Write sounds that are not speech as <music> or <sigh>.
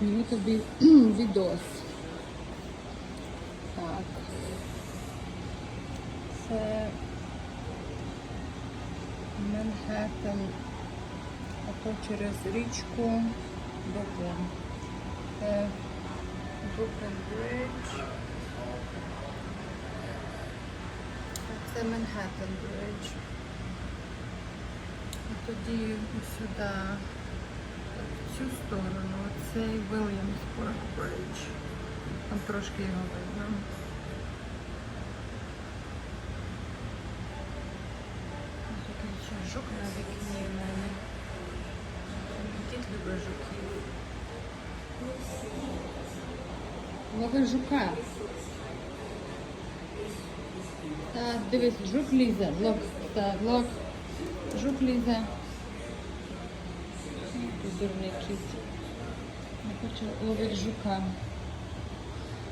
зніму тобі <clears throat> відос. Так. Це Манхеттен. А то через річку Бруклін. Це Бруклін Бридж. Це Манхеттен Бридж. Тоді сюди, в цю сторону, цей Вільямспорт Бридж. Там трошки його видно. Ось Такий ще жук на вікні в мене. Дід любить жуків. Лови жука. Так, дивись, жук лізе. Лок, так, лок. Жук лізе. Тут дурний кіт. Хочу ловити жука.